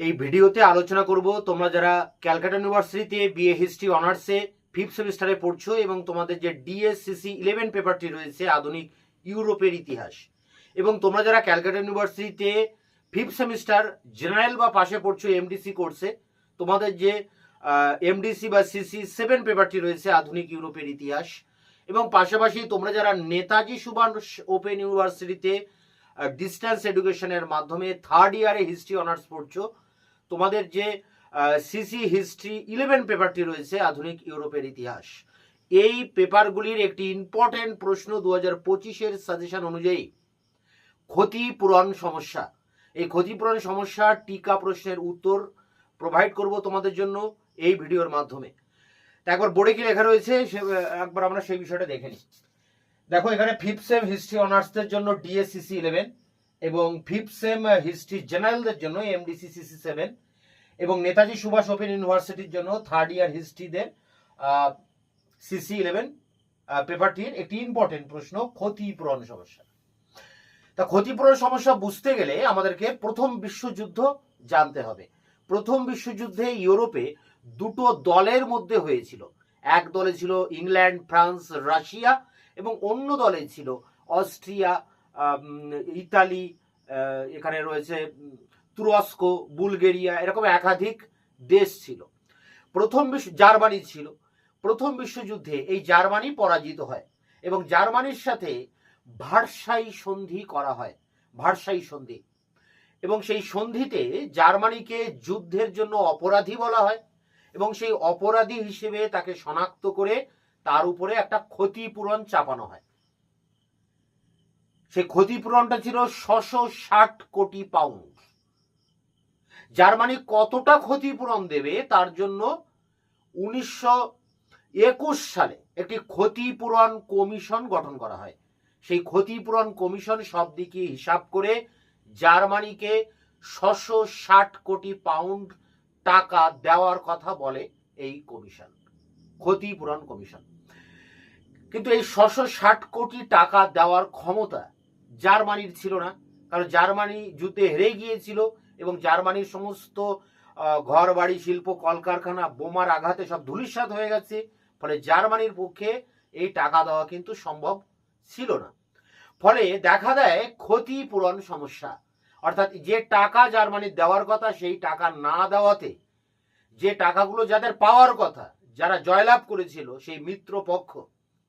এই ভিডিওতে আলোচনা করব তোমরা যারা ক্যালকাটা ইউনিভার্সিটিতে বিএ হিস্ট্রি অনার্সে ফিফথ সেমিস্টারে পড়ছো এবং তোমাদের যে ডিএসসিসি ইলেভেন পেপারটি রয়েছে আধুনিক ইউরোপের ইতিহাস, এবং তোমরা যারা ক্যালকাটা ইউনিভার্সিটিতে ফিফথ সেমিস্টার জেনারেল বা পাশে পড়ছো এমডিসি কোর্সে তোমাদের যে এমডিসি বা সিসি সেভেন পেপারটি রয়েছে আধুনিক ইউরোপের ইতিহাস, এবং পাশাপাশি তোমরা যারা নেতাজি সুভাষ ওপেন ইউনিভার্সিটিতে ডিস্টেন্স এডুকেশনের মাধ্যমে থার্ড ইয়ারে হিস্ট্রি অনার্স পড়ছো তোমাদের যে সিসি হিস্ট্রি ইলেভেন পেপারটি রয়েছে আধুনিক ইউরোপের ইতিহাস, এই পেপারগুলির একটি ইম্পর্টেন্ট প্রশ্ন দু হাজার পঁচিশের সাজেশন অনুযায়ী, ক্ষতিপূরণ সমস্যা। এই ক্ষতিপূরণ সমস্যা টিকা প্রশ্নের উত্তর প্রোভাইড করব তোমাদের জন্য এই ভিডিওর মাধ্যমে। একবার বোর্ডে কি লেখা রয়েছে? একবার আমরা সেই বিষয়টা দেখে নিই। দেখো, এখানে ফিফথ সেম হিস্ট্রি অনার্সদের জন্য ডিএসসিসি ইলেভেন এবং ফিফথ সেম হিস্ট্রি জেনারেলদের জন্য এমডিসিসিসি সেভেন এবং নেতাজি সুভাষ ওপেন ইউনিভার্সিটির জন্য থার্ড ইয়ার হিস্ট্রিদের সিসি ইলেভেন পেপারটির একটি ইম্পর্টেন্ট প্রশ্ন, ক্ষতিপূরণ সমস্যা। তা ক্ষতিপূরণ সমস্যা বুঝতে গেলে আমাদেরকে প্রথম বিশ্বযুদ্ধ জানতে হবে। প্রথম বিশ্বযুদ্ধে ইউরোপে দুটো দলের মধ্যে হয়েছিল। এক দলে ছিল ইংল্যান্ড, ফ্রান্স, রাশিয়া, এবং অন্য দলে ছিল অস্ট্রিয়া ইতালি এখানে রয়েছে তুরস্ক, বুলগেরিয়া, এরকম একাধিক দেশ ছিল। প্রথম বিশ্ব, জার্মানি ছিল। প্রথম বিশ্বযুদ্ধে এই জার্মানি পরাজিত হয় এবং জার্মানির সাথে ভারসাই সন্ধি করা হয়, ভারসাই সন্ধি। এবং সেই সন্ধিতে জার্মানিকে যুদ্ধের জন্য অপরাধী বলা হয় এবং সেই অপরাধী হিসেবে তাকে শনাক্ত করে তার উপরে একটা ক্ষতিপূরণ চাপানো হয়। সেই ক্ষতিপূরণটা ছিল ছশো ষাট কোটি পাউন্ড জার্মানি কতটা ক্ষতিপূরণ দেবে তার জন্য উনিশশো একুশ সালে একটি ক্ষতিপূরণ কমিশন গঠন করা হয়। সেই ক্ষতিপূরণ কমিশন সব দিকে হিসাব করে জার্মানিকে ছশো ষাট কোটি পাউন্ড টাকা দেওয়ার কথা বলে এই কমিশন, ক্ষতিপূরণ কমিশন। কিন্তু এই ছশো ষাট কোটি টাকা দেওয়ার ক্ষমতা জার্মানির ছিল না। কারণ জার্মানি যুদ্ধে হেরে গিয়েছিল এবং জার্মানির সমস্ত ঘর বাড়ি শিল্প, কলকারখানা, বোমার আঘাতে সব ধূলিসাৎ হয়ে গেছে। ফলে জার্মানির পক্ষে এই টাকা দেওয়া কিন্তু সম্ভব ছিল না। ফলে দেখা দেয় ক্ষতিপূরণ সমস্যা। অর্থাৎ যে টাকা জার্মানির দেওয়ার কথা, সেই টাকা না দেওয়াতে যে টাকাগুলো যাদের পাওয়ার কথা, যারা জয়লাভ করেছিল, সেই মিত্র পক্ষ,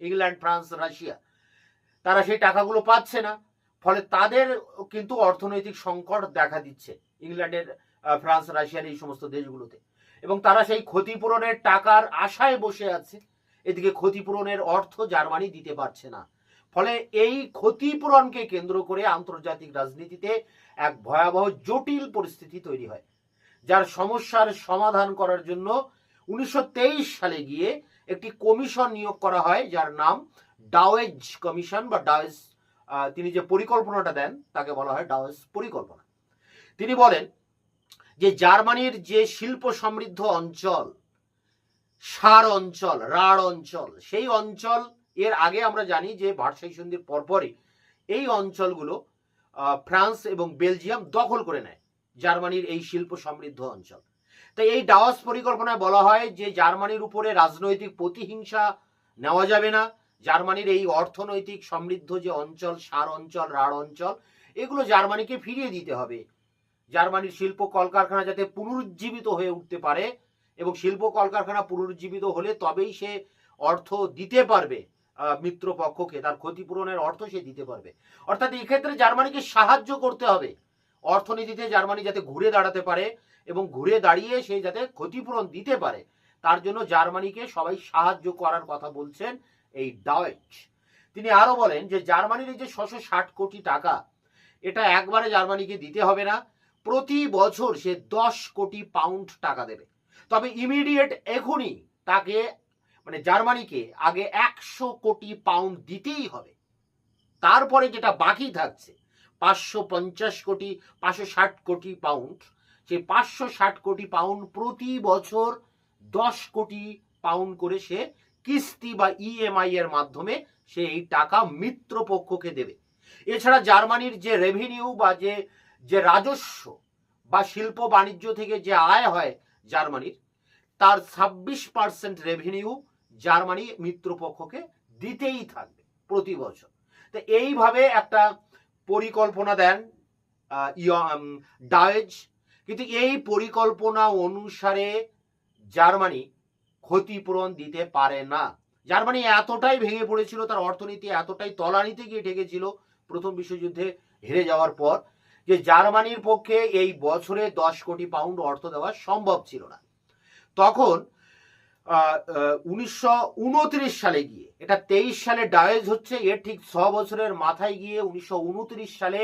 ইংল্যান্ড, ফ্রান্স, রাশিয়া, তারা সেই টাকাগুলো পাচ্ছে না। ফলে তাদের কিন্তু অর্থনৈতিক সংকট দেখা দিচ্ছে ইংল্যান্ডের ফ্রান্স, রাশিয়ার এই সমস্ত দেশগুলোতে। এবং তারা সেই ক্ষতিপূরণের টাকার আশায় বসে আছে। এদিকে ক্ষতিপূরণের অর্থ জার্মানি দিতে পারছে না। ফলে এই ক্ষতিপূরণকে কেন্দ্র করে আন্তর্জাতিক রাজনীতিতে এক ভয়াবহ জটিল পরিস্থিতি তৈরি হয়, যার সমস্যার সমাধান করার জন্য উনিশশো তেইশ সালে গিয়ে একটি কমিশন নিয়োগ করা হয়, যার নাম ডাওয়েজ কমিশন বা ডাওয়েজ তিনি যে পরিকল্পনাটা দেন, তাকে বলা হয় ডাওয়েজ পরিকল্পনা। তিনি বলেন যে জার্মানির যে শিল্প সমৃদ্ধ অঞ্চল, সার অঞ্চল, রাঢ় অঞ্চল, সেই অঞ্চল, এর আগে আমরা জানি যে ভার্সাই সন্ধির পরপরই এই অঞ্চলগুলো ফ্রান্স এবং বেলজিয়াম দখল করে নেয়, জার্মানির এই শিল্প সমৃদ্ধ অঞ্চল। তাই এই ডাওয়াস পরিকল্পনায় বলা হয় যে জার্মানির উপরে রাজনৈতিক প্রতিহিংসা নেওয়া যাবে না জার্মানির এই অর্থনৈতিক সমৃদ্ধ যে অঞ্চল, সার অঞ্চল, রাঢ় অঞ্চল, এগুলো জার্মানিকে ফিরিয়ে দিতে হবে। জার্মানির শিল্প কলকারখানা যাতে পুনরুজ্জীবিত হয়ে উঠতে পারে এবং শিল্প কলকারখানা পুনরুজ্জীবিত হলে তবেই সে অর্থ দিতে পারবে মিত্রপক্ষকে, তার ক্ষতিপূরণের অর্থ সে দিতে পারবে। অর্থাৎ এই ক্ষেত্রে জার্মানিকে সাহায্য করতে হবে। অর্থনীতিতে জার্মানি যাতে ঘুরে দাঁড়াতে পারে এবং ঘুরে দাঁড়িয়ে সে যাতে ক্ষতিপূরণ দিতে পারে, তার জন্য জার্মানিকে সবাই সাহায্য করার কথা বলছেন এই ডাওয়েচ তিনি আরও বলেন যে জার্মানির যে ছশো ষাট কোটি টাকা, এটা একবারে জার্মানিকে দিতে হবে না। প্রতি বছর সে দশ কোটি পাউন্ড টাকা দেবে। তবে ইমিডিয়েট এখনই তাকে মানে জার্মানিকে আগে একশো কোটি পাউন্ড দিতেই হবে। তারপরে যেটা বাকি থাকছে, পাঁচশো পঞ্চাশ কোটি, পাঁচশো ষাট কোটি পাউন্ড সেই পাঁচশো ষাট কোটি পাউন্ড প্রতি বছর দশ কোটি পাউন্ড করে সে কিস্তি বা ইএমআই এর মাধ্যমে সে এই টাকা মিত্র পক্ষকে দেবে। এছাড়া জার্মানির যে রেভিনিউ বা যে যে রাজস্ব বা শিল্প বাণিজ্য থেকে যে আয় হয় জার্মানির, তার ছাব্বিশ পার্সেন্ট রেভিনিউ জার্মানি মিত্রপক্ষকে দিতেই থাকবে প্রতি বছর। তো এইভাবে একটা পরিকল্পনা দেন ডায়েজ কিন্তু এই পরিকল্পনা অনুসারে জার্মানি ক্ষতিপূরণ দিতে পারে না। জার্মানি এতটাই ভেঙে পড়েছিল, তার অর্থনীতি এতটাই তলানিতে গিয়ে ঠেকেছিল প্রথম বিশ্বযুদ্ধে হেরে যাওয়ার পর, যে জার্মানির পক্ষে এই বছরে দশ কোটি পাউন্ড অর্থ দেওয়া সম্ভব ছিল না। তখন উনিশশো উনত্রিশ সালে গিয়ে, এটা তেইশ সালে ডায়েজ হচ্ছে, এর ঠিক ছ বছরের মাথায় গিয়ে উনিশশো উনত্রিশ সালে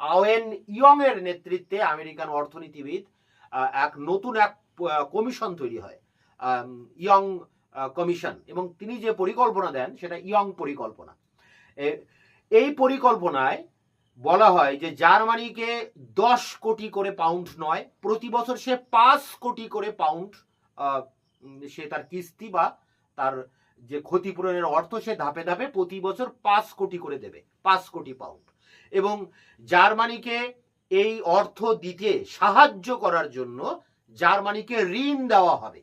আওয়েন ইয়ং এর নেতৃত্বে আমেরিকান অর্থনীতিবিদ এক নতুন এক কমিশন তৈরি হয়। ইয়ং কমিশন এবং তিনি যে পরিকল্পনা দেন, সেটা ইয়ং পরিকল্পনা। এই পরিকল্পনায় বলা হয় যে জার্মানিকে দশ কোটি করে পাউন্ড নয়, প্রতি বছর সে পাঁচ কোটি করে পাউন্ড সে তার কিস্তি বা তার যে ক্ষতিপূরণের অর্থ সে ধাপে ধাপে প্রতি বছর পাঁচ কোটি করে দেবে, পাঁচ কোটি পাউন্ড এবং জার্মানিকে এই অর্থ দিতে সাহায্য করার জন্য জার্মানিকে ঋণ দেওয়া হবে।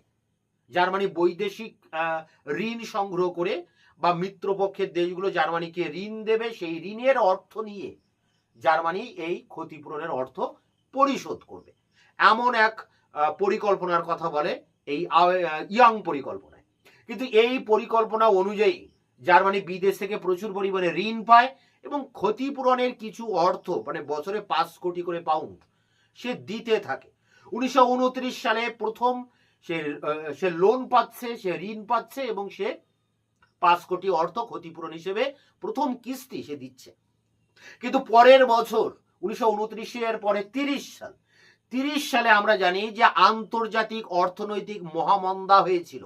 জার্মানি বৈদেশিক ঋণ সংগ্রহ করে বা মিত্রপক্ষের দেশগুলো জার্মানিকে ঋণ দেবে, সেই ঋণের অর্থ নিয়ে জার্মানি এই ক্ষতিপূরণের অর্থ পরিশোধ করবে। এমন এক পরিকল্পনার কথা বলে এই ইয়াং পরিকল্পনায়। কিন্তু এই পরিকল্পনা অনুযায়ী জার্মানি বিদেশ থেকে প্রচুর পরিমাণে ঋণ পায় এবং ক্ষতিপূরণের কিছু অর্থ মানে বছরে পাঁচ কোটি করে পাউন্ড সে দিতে থাকে। উনিশশো উনত্রিশ সালে প্রথম সে সে লোন পাচ্ছে, সে ঋণ পাচ্ছে এবং সে পাঁচ কোটি অর্থ ক্ষতিপূরণ হিসেবে প্রথম কিস্তি সে দিচ্ছে। কিন্তু পরের বছর, উনিশশো উনত্রিশের পরে তিরিশ সাল, তিরিশ সালে আমরা জানি যে আন্তর্জাতিক অর্থনৈতিক মহামন্দা হয়েছিল।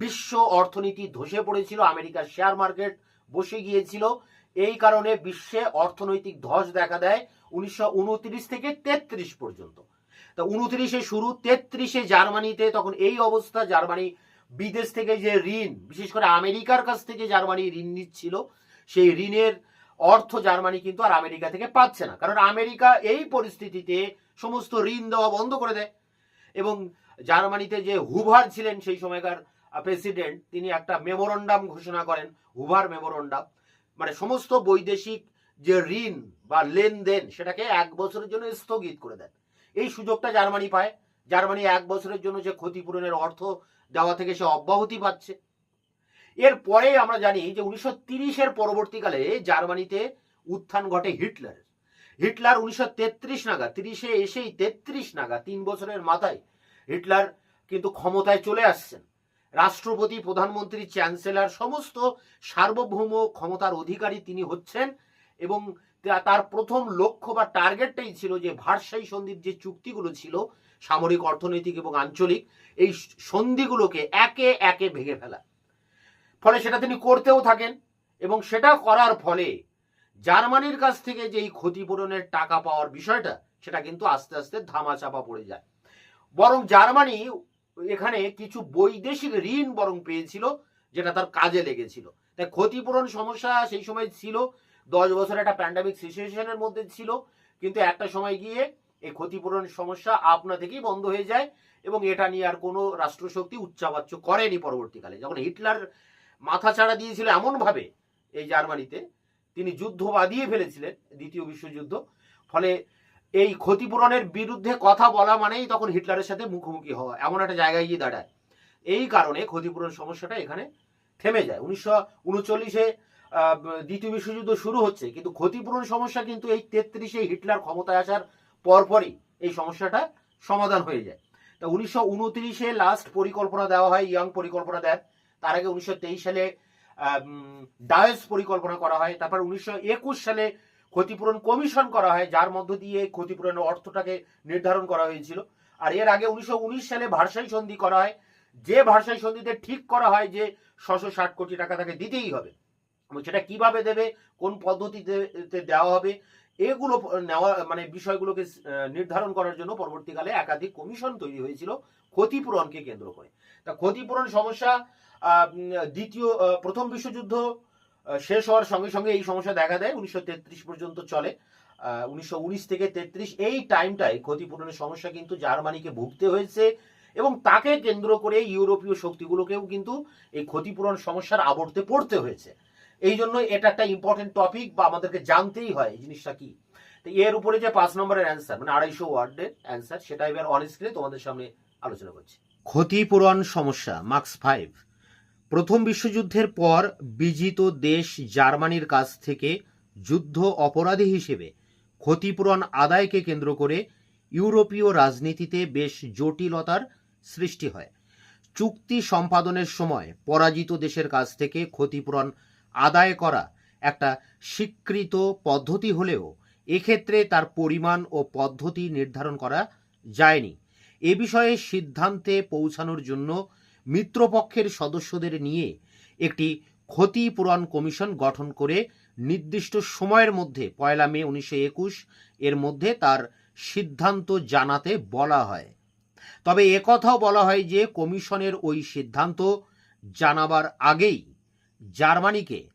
বিশ্ব অর্থনীতি ধসে পড়েছিল, আমেরিকার শেয়ার মার্কেট বসে গিয়েছিল। এই কারণে বিশ্বে অর্থনৈতিক ধস দেখা দেয় উনিশশো উনত্রিশ থেকে তেত্রিশ পর্যন্ত। তা উনত্রিশে শুরু, তেত্রিশে জার্মানিতে, তখন এই অবস্থা, জার্মানি বিদেশ থেকে যে ঋণ, বিশেষ করে আমেরিকার কাছ থেকে জার্মানি ঋণ নিচ্ছিল, সেই ঋণের অর্থ জার্মানি কিন্তু আর আমেরিকা থেকে পাচ্ছে না। কারণ আমেরিকা এই পরিস্থিতিতে সমস্ত ঋণ দেওয়া বন্ধ করে দেয়। এবং জার্মানিতে যে হুভার ছিলেন সেই সময়কার প্রেসিডেন্ট, তিনি একটা মেমোরান্ডাম ঘোষণা করেন, হুভার মেমোরান্ডাম। মানে সমস্ত বৈদেশিক যে ঋণ বা লেনদেন, সেটাকে এক বছরের জন্য স্থগিত করে দেন। এই সুযোগটা জার্মানি পায়। জার্মানি এক বছরের জন্য যে ক্ষতিপূরণের অর্থ দেওয়া থেকে সে অব্যাহতি পাচ্ছে। এরপরে আমরা জানি যে উনিশশো তিরিশের পরবর্তীকালে জার্মানিতে উত্থান ঘটে হিটলার হিটলার উনিশশো তেত্রিশ নাগাদ, তিরিশে এসেই তেত্রিশ নাগাদ, তিন বছরের মাথায় হিটলার কিন্তু ক্ষমতায় চলে আসছেন। রাষ্ট্রপতি, প্রধানমন্ত্রী, চ্যান্সেলর, সমস্ত সার্বভৌম ক্ষমতার অধিকারী তিনি হচ্ছেন এবং তার প্রথম লক্ষ্য বা টার্গেটটাই ছিল যে ভারসাই সন্ধির যে চুক্তিগুলো ছিল, সামরিক, অর্থনৈতিক এবং আঞ্চলিক, এই সন্ধিগুলোকে একে একে ভেঙে ফেলা। ফলে সেটা তিনি করতেও থাকেন এবং সেটা করার ফলে জার্মানির কাছ থেকে যে এই ক্ষতিপূরণের টাকা পাওয়ার বিষয়টা, সেটা কিন্তু আস্তে আস্তে ধামাচাপা পড়ে যায়। বরং জার্মানি এখানে কিছু বৈদেশিক ঋণ বরং পেয়েছিল, যেটা তার কাজে লেগেছিল। তাই ক্ষতিপূরণ সমস্যা সেই সময় ছিল দশ বছর একটা প্যান্ডামিক সিচুয়েশনের মধ্যে ছিল। কিন্তু একটা সময় গিয়ে এই ক্ষতিপূরণ সমস্যা আপনা থেকেই বন্ধ হয়ে যায় এবং এটা নিয়ে আর কোনো রাষ্ট্রশক্তি উচ্চাবাচ্য করেনি পরবর্তীকালে। যখন হিটলার মাথা ছাড়া দিয়েছিল এমনভাবে এই জার্মানিতে, তিনি যুদ্ধ বাদিয়ে ফেলেছিলেন, দ্বিতীয় বিশ্বযুদ্ধ। ফলে এই ক্ষতিপূরণের বিরুদ্ধে কথা বলা মানেই তখন হিটলারের সাথে মুখোমুখি হওয়া, এমন একটা জায়গায় গিয়ে দাঁড়ায়। এই কারণে ক্ষতিপূরণ সমস্যাটা এখানে থেমে যায়। উনিশশো উনচল্লিশে দ্বিতীয় বিশ্বযুদ্ধ শুরু হচ্ছে, কিন্তু ক্ষতিপূরণ সমস্যা কিন্তু এই তেত্রিশে হিটলার ক্ষমতায় আসার পরপরই এই সমস্যাটা সমাধান হয়ে যায়। তা উনিশশো লাস্ট পরিকল্পনা দেওয়া হয়, ইয়াং পরিকল্পনা দেন, তার আগে উনিশশো তেইশ সালে ডায়েস পরিকল্পনা করা হয়, তারপর উনিশশো একুশ সালে ক্ষতিপূরণ কমিশন করা হয়, যার মধ্য দিয়ে ক্ষতিপূরণের অর্থটাকে নির্ধারণ করা হয়েছিল। আর এর আগে উনিশশো উনিশ সালে ভারসাই সন্ধি করা হয়, যে ভারসাই সন্ধিতে ঠিক করা হয় যে ছশো কোটি টাকা তাকে দিতেই হবে। সেটা কীভাবে দেবে, কোন পদ্ধতিতে দেওয়া হবে, এগুলো নেওয়া মানে বিষয়গুলোকে নির্ধারণ করার জন্য পরবর্তীকালে একাধিক কমিশন তৈরি হয়েছিল ক্ষতিপূরণকে কেন্দ্র করে। তা ক্ষতিপূরণ সমস্যা দ্বিতীয় প্রথম বিশ্বযুদ্ধ শেষ হওয়ার সঙ্গে সঙ্গে এই সমস্যা দেখা দেয়। উনিশশো তেত্রিশ পর্যন্ত চলে। উনিশশো উনিশ থেকে তেত্রিশ এই টাইমটায় ক্ষতিপূরণের সমস্যা কিন্তু জার্মানিকে ভুগতে হয়েছে এবং তাকে কেন্দ্র করে ইউরোপীয় শক্তিগুলোকেও কিন্তু এই ক্ষতিপূরণ সমস্যার আবর্তে পড়তে হয়েছে। এই জন্য এটা একটা ইম্পর্টেন্ট টপিক বা আমাদেরকে জানতেই হয় এই জিনিসটা কি। তো এর উপরে যে পাঁচ নম্বরের অ্যান্সার মানে আড়াইশো ওয়ার্ডের অ্যান্সার সেটা এবার অন স্ক্রিনে তোমাদের সামনে আলোচনা করছি। ক্ষতিপূরণ সমস্যা মার্কস ফাইভ প্রথম বিশ্বযুদ্ধের পর বিজিত দেশ জার্মানির কাছ থেকে যুদ্ধ অপরাধী হিসেবে ক্ষতিপূরণ আদায়কে কেন্দ্র করে ইউরোপীয় রাজনীতিতে বেশ জটিলতার সৃষ্টি হয়। চুক্তি সম্পাদনের সময় পরাজিত দেশের কাছ থেকে ক্ষতিপূরণ আদায় করা একটা স্বীকৃত পদ্ধতি হলেও এক্ষেত্রে তার পরিমাণ ও পদ্ধতি নির্ধারণ করা যায়নি। এ বিষয়ে সিদ্ধান্তে পৌঁছানোর জন্য মিত্রপক্ষের সদস্যদের নিয়ে একটি ক্ষতিপূরণ কমিশন গঠন করে নির্দিষ্ট সময়ের মধ্যে, পয়লা মে উনিশশো একুশ, এর মধ্যে তার সিদ্ধান্ত জানাতে বলা হয়। তবে একথাও বলা হয় যে কমিশনের ওই সিদ্ধান্ত জানাবার আগেই জার্মানিকে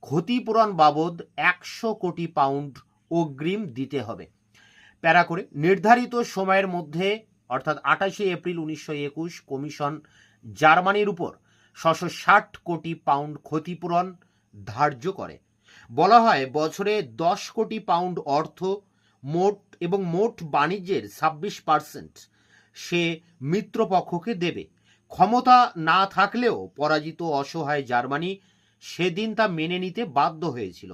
ক্ষতিপূরণ বাবদ একশো কোটি পাউন্ড অগ্রিম দিতে হবে। প্যারা করে, নির্ধারিত সময়ের মধ্যে, অর্থাৎ আঠাশে এপ্রিল উনিশশো একুশ, কমিশন জার্মানির উপর ছশো ষাট কোটি পাউন্ড ক্ষতিপূরণ ধার্য করে। বলা হয়, বছরে দশ কোটি পাউন্ড অর্থ মোট এবং মোট বাণিজ্যের ছাব্বিশ পার্সেন্ট সে মিত্রপক্ষকে দেবে। ক্ষমতা না থাকলেও পরাজিত অসহায় জার্মানি সেদিন তা মেনে নিতে বাধ্য হয়েছিল।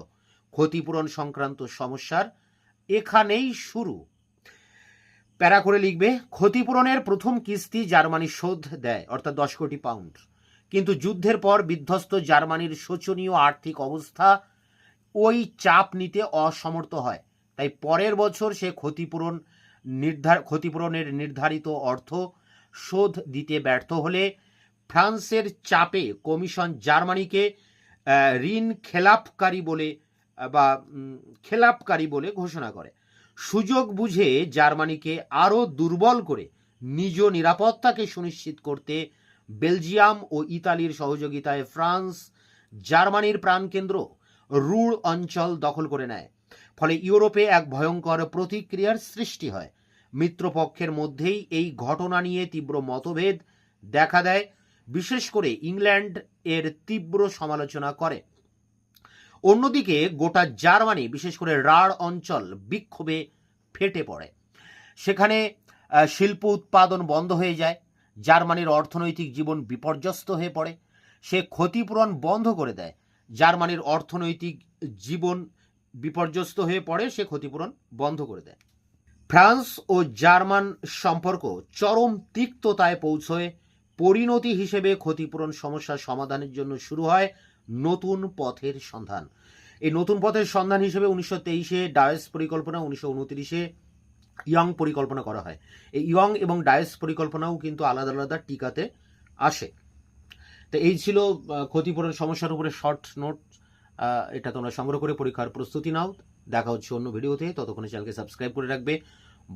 ক্ষতিপূরণ সংক্রান্ত সমস্যার এখানেই শুরু। প্যারা করে লিখবে, ক্ষতিপূরণের প্রথম কিস্তি জার্মানি শোধ দেয় অর্থাৎ দশ কোটি পাউন্ড। কিন্তু যুদ্ধের পর বিধ্বস্ত জার্মানির শোচনীয় আর্থিক অবস্থা ওই চাপ নিতে অসমর্থ হয়। তাই পরের বছর সে ক্ষতিপূরণ নির্ধার, ক্ষতিপূরণের নির্ধারিত অর্থ শোধ দিতে ব্যর্থ হলে ফ্রান্সের চাপে কমিশন জার্মানিকে ঋণ খেলাপকারী বলে বা খেলাপকারী বলে ঘোষণা করে। সুযোগ বুঝে জার্মানিকে আরও দুর্বল করে নিজ নিরাপত্তাকে সুনিশ্চিত করতে বেলজিয়াম ও ইতালির সহযোগিতায় ফ্রান্স জার্মানির প্রাণকেন্দ্র রুড় অঞ্চল দখল করে নেয়। ফলে ইউরোপে এক ভয়ঙ্কর প্রতিক্রিয়ার সৃষ্টি হয়। মিত্রপক্ষের মধ্যেই এই ঘটনা নিয়ে তীব্র মতভেদ দেখা দেয়, বিশেষ করে ইংল্যান্ড এর তীব্র সমালোচনা করে। অন্যদিকে গোটা জার্মানি, বিশেষ করে রাঢ় অঞ্চল, বিক্ষোভে ফেটে পড়ে। সেখানে শিল্প উৎপাদন বন্ধ হয়ে যায়, জার্মানির অর্থনৈতিক জীবন বিপর্যস্ত হয়ে পড়ে। সে ক্ষতিপূরণ বন্ধ করে দেয়, জার্মানির অর্থনৈতিক জীবন বিপর্যস্ত হয়ে পড়ে, সে ক্ষতিপূরণ বন্ধ করে দেয়। ফ্রান্স ও জার্মান সম্পর্ক চরম তিক্ততায় পৌঁছয়, পরিণতি হিসেবে ক্ষতিপূরণ সমস্যার সমাধানের জন্য শুরু হয় নতুন পথের সন্ধান। এই নতুন পথের সন্ধান হিসেবে উনিশশো তেইশে ডায়েস পরিকল্পনা, উনিশশো উনত্রিশে ইয়ং পরিকল্পনা করা হয়। এই ইয়ং এবং ডায়েস পরিকল্পনাও কিন্তু আলাদা আলাদা টিকাতে আসে। তো এই ছিল ক্ষতিপূরণ সমস্যার উপরে শর্ট নোট। এটা তোমরা সংগ্রহ করে পরীক্ষার প্রস্তুতি নাও। দেখা হচ্ছে অন্য ভিডিওতে। ততক্ষণে চ্যানেলকে সাবস্ক্রাইব করে রাখবে।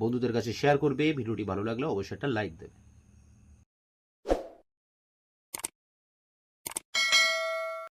বন্ধুদের কাছে শেয়ার করবে। ভিডিওটি ভালো লাগলে অবশ্যই একটা লাইক দেবে।